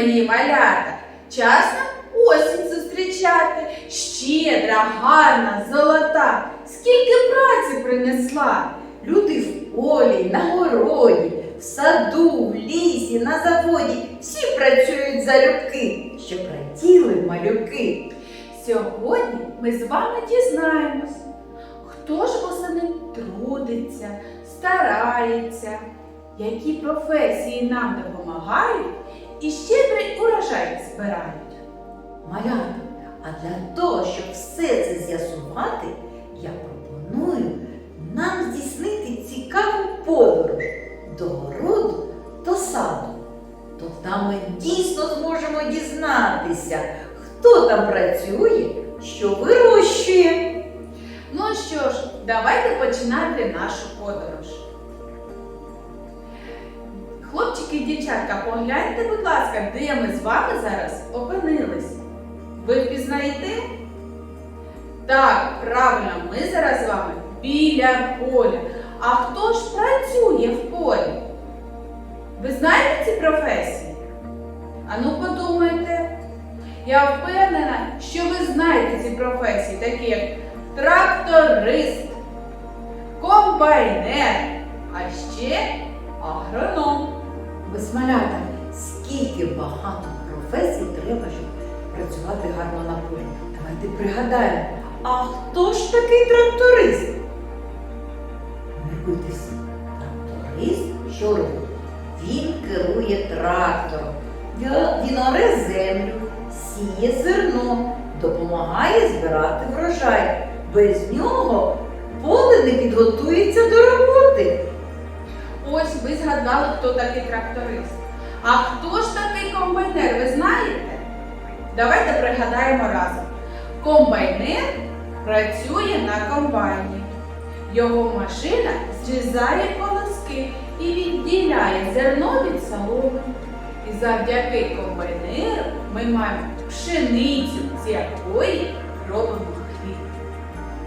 мої малята, час осінь зустрічати. Щедра, гарна, золота, скільки праці принесла. Люди в полі, на городі, в саду, в лісі, на заводі. Всі працюють залюбки, щоб раділи малюки. Сьогодні ми з вами дізнаємось, хто ж восени трудиться, старається, які професії нам допомагають і щедрий урожай збирають. Малята, а для того, щоб все це з'ясувати, я пропоную нам здійснити цікаву подорож до городу до саду. То там ми дійсно зможемо дізнатися, хто там працює, що вирощує. Ну що ж, давайте починати нашу подорож. Хлопчики і дівчатка, погляньте, будь ласка, де ми з вами зараз опинились. Ви впізнаєте? Так, правильно, ми зараз з вами біля поля. А хто ж працює в полі? Ви знаєте ці професії? Ану подумайте. Я впевнена, що ви знаєте ці професії, такі як тракторист, комбайнер, а ще агроном. Безмалята, скільки багато професій треба, щоб працювати гарно на полі. Давайте пригадаємо, а хто ж такий тракторист? Комбайнер працює на комбайні. Його машина зрізає колоски і відділяє зерно від соломи. І завдяки комбайнеру ми маємо пшеницю, з якої робимо хліб.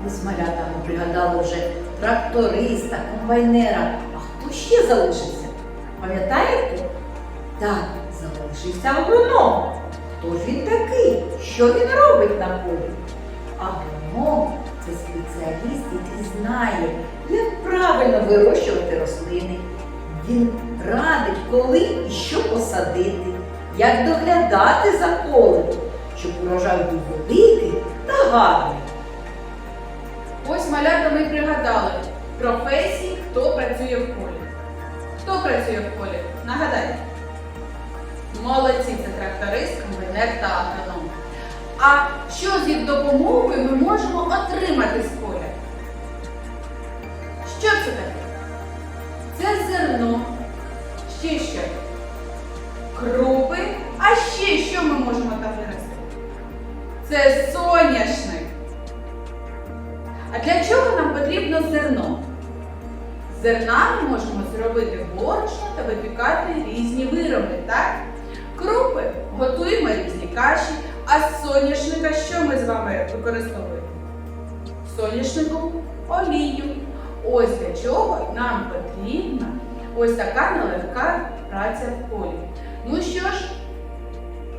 Ми з малятами пригадали вже тракториста, комбайнера. А хто ще залишився? Пам'ятаєте? Так, залишився агроном. Хто ж він такий? Що він робить на полі? Агроном це спеціаліст, який знає, як правильно вирощувати рослини. Він радить, коли і що посадити, як доглядати за полем, щоб урожай був великий та гарний. Ось малята ми пригадали професії, хто працює в полі. Хто працює в полі? Нагадайте. Молодці, це тракторист, комбайнер та агроном. А що з їх допомогою ми можемо отримати з поля? Що це таке? Це зерно. Ще що? Крупи. А ще що ми можемо там вирости? Це соняшник. А для чого нам потрібно зерно? Зерна ми можемо зробити борошно та випікати різні вироби, так? Крупи готуємо різні каші, а з соняшника що ми з вами використовуємо? Соняшнику олію. Ось для чого нам потрібна ось така нелегка праця в полі. Ну що ж,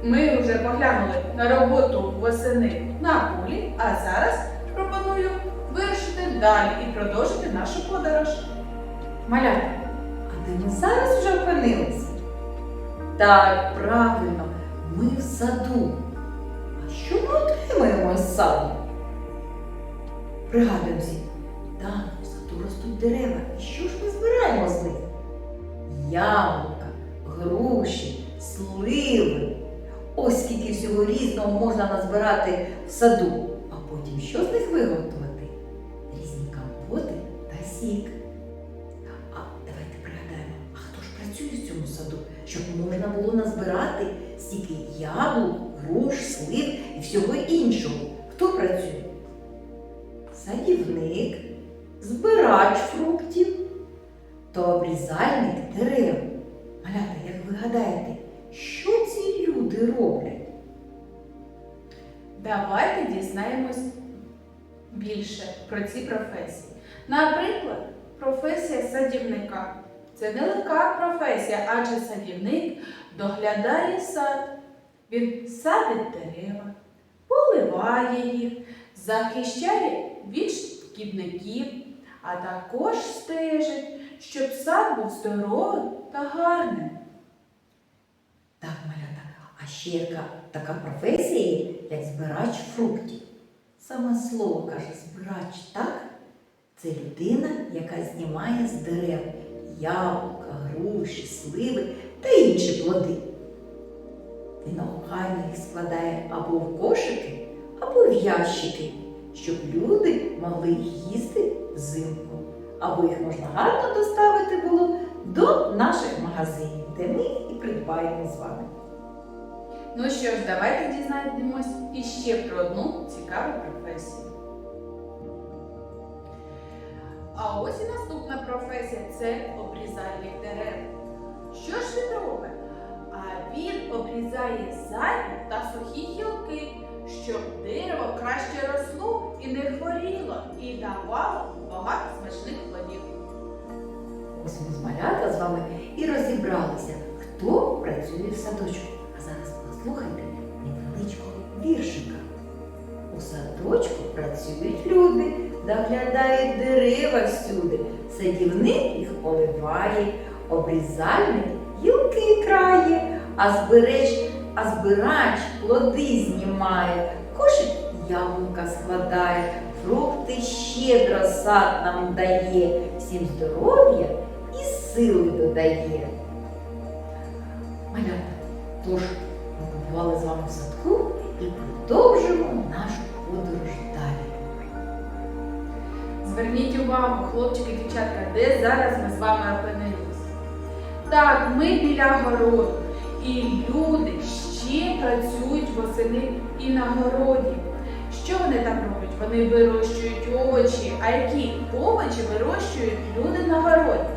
ми вже поглянули на роботу восени на полі, а зараз пропоную вирушити далі і продовжити нашу подорож. Малята, а де ми зараз вже опинилися? Так, правильно, ми в саду. А що ми отримаємо з саду? Пригадуємо всі, так, в саду ростуть дерева. І що ж ми збираємо з них? Яблука, груші, сливи. Ось скільки всього різного можна назбирати в саду. А потім що з них виготовити? Різні компоти та сік. Щоб можна було назбирати стільки яблук, груш, слив і всього іншого. Хто працює? Садівник, збирач фруктів та обрізальник дерев. Малята, як ви гадаєте, що ці люди роблять? Давайте дізнаємось більше про ці професії. Наприклад, професія садівника. Це нелегка професія, адже садівник доглядає сад. Він садить дерева, поливає їх, захищає від шкідників, а також стежить, щоб сад був здоровим та гарним. Так, малята, а ще яка така професія, як збирач фруктів. Саме слово каже збирач, так? Це людина, яка знімає з дерев яблука, груші, сливи та інші плоди. Він охайно їх складає або в кошики, або в ящики, щоб люди могли їх їсти взимку, або їх можна гарно доставити було до наших магазинів, де ми і придбаємо з вами. Ну що ж, давайте дізнаємось іще про одну цікаву професію. А ось і наступна професія це обрізальник дерев. Що ж він робить? А він обрізає зайві та сухі гілки, щоб дерево краще росло і не хворіло, і давало багато смачних плодів. Ось ми з малята з вами і розібралися, хто працює в садочку. А зараз послухайте невеличкого віршика. У садочку працюють люди, доглядають дерева всюди. Садівник їх поливає, обрізальник гілки крає, а збереч, а збирач плоди знімає, кошик яблука складає, фрукти щедро сад нам дає, всім здоров'я і сили додає. Малята, тож ми побували з вами в садку і продовжимо нашу подорож. Зверніть увагу, хлопчики і дівчатка, де зараз ми з вами опинились. Так, ми біля городу, і люди ще працюють восени і на городі. Що вони там роблять? Вони вирощують овочі. А які овочі вирощують люди на городі?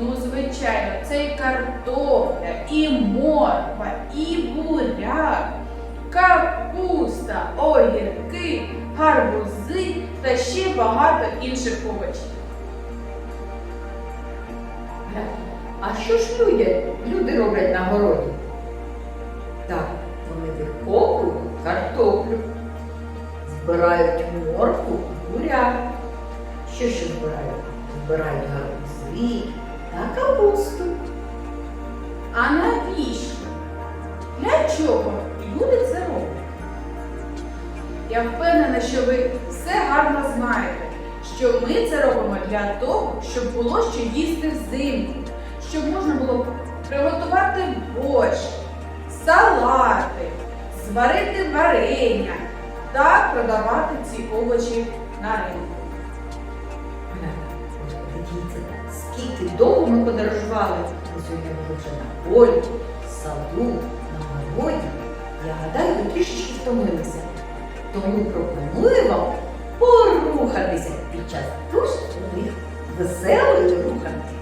Ну, звичайно, це і картопля, і морква, і буряк, капуста, огірки, гарбузи та ще багато інших овочів. А що ж люди, люди роблять на городі? Так, вони викопують картоплю, збирають морку, буряк. Що ще збирають? Збирають гарбузи та капусту. А навіщо? Впевнена, що ви все гарно знаєте, що ми це робимо для того, щоб було що їсти взимку, щоб можна було приготувати борщ, салати, зварити варення та продавати ці овочі на ринку. Скільки довго ми подорожували. Ми сьогодні були вже на полі, саду, на городі. Я гадаю, ви трішечки втомилися. Тому пропоную вам порухатися під час дуже веселої руханки.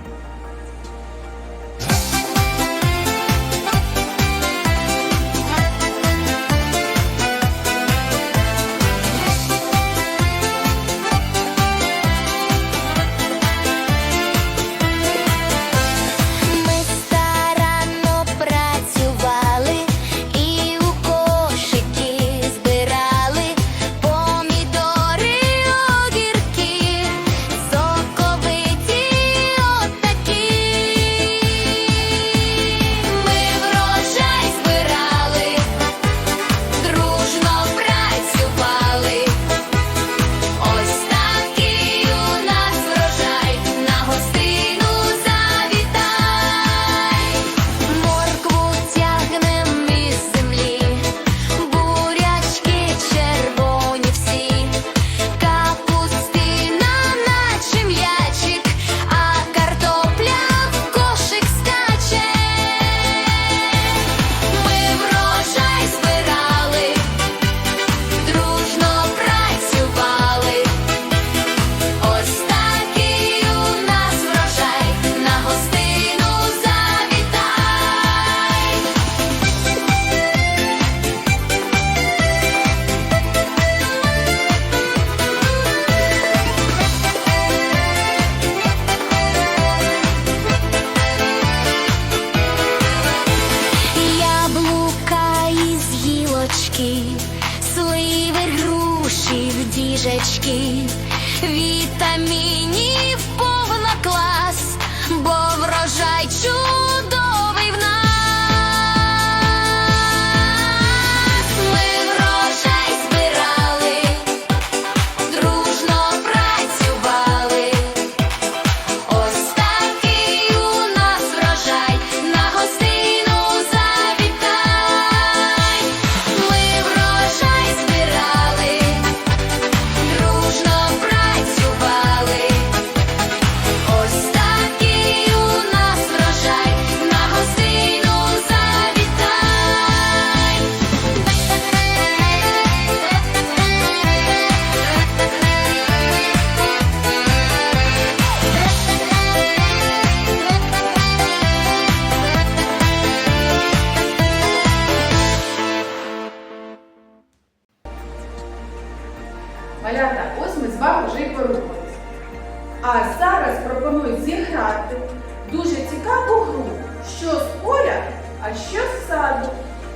Що з саду.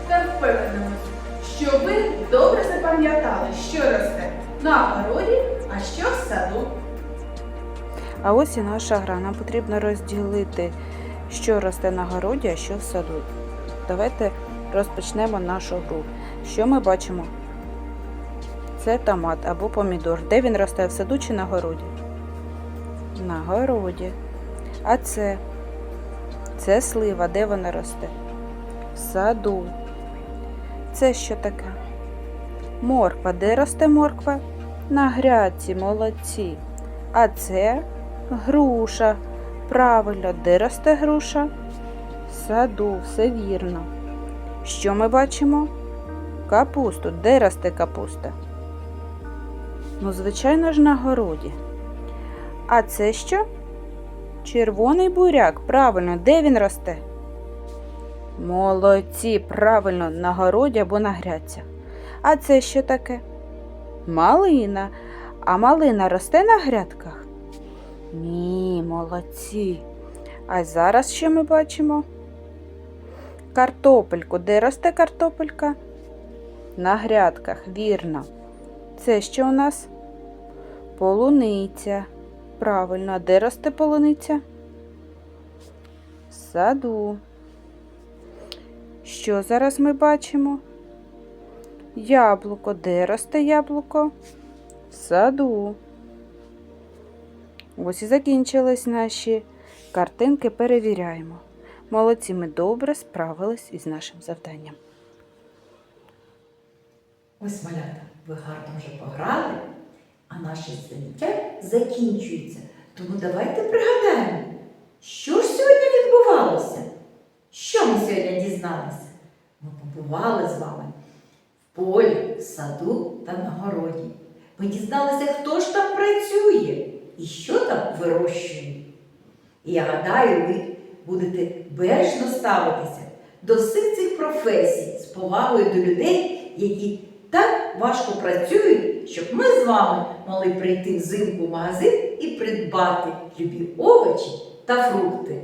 Та впевненимось, що ви добре запам'ятали, що росте на городі, а що в саду. А ось і наша гра. Нам потрібно розділити, що росте на городі, а що в саду. Давайте розпочнемо нашу гру. Що ми бачимо? Це томат або помідор. Де він росте в саду чи на городі? На городі. А це? Це слива. Де вона росте? В саду. Це що таке? Морква. Де росте морква? На грядці, молодці. А це груша. Правильно, де росте груша? В саду, все вірно. Що ми бачимо? Капусту. Де росте капуста? Ну, звичайно ж, на городі. А це що? Червоний буряк. Правильно, де він росте? Молодці, правильно, на городі або на грядцях. А це що таке? Малина. А малина росте на грядках? Ні, молодці. А зараз що ми бачимо? Картопельку. Де росте картопелька? На грядках, вірно. Це що у нас? Полуниця. Правильно, а де росте полуниця? В саду. Що зараз ми бачимо? Яблуко. Де росте яблуко? В саду. Ось і закінчились наші картинки. Перевіряємо. Молодці, ми добре справились із нашим завданням. Ось малята, ви гарно вже пограли, а наше заняття закінчується. Тому давайте пригадаємо, що ж сьогодні відбувалося? Що ми сьогодні дізналися? Ми побували з вами в полі, в саду та на городі. Ми дізналися, хто ж там працює і що там вирощує. І я гадаю, ви будете бережно ставитися до всіх цих професій з повагою до людей, які так важко працюють, щоб ми з вами могли прийти взимку в магазин і придбати любі овочі та фрукти.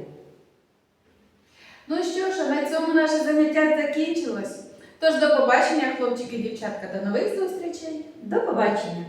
Ну що ж, на цьому наше заняття закінчилось. Тож до побачення, хлопчики і дівчатка, до нових зустрічей! До побачення!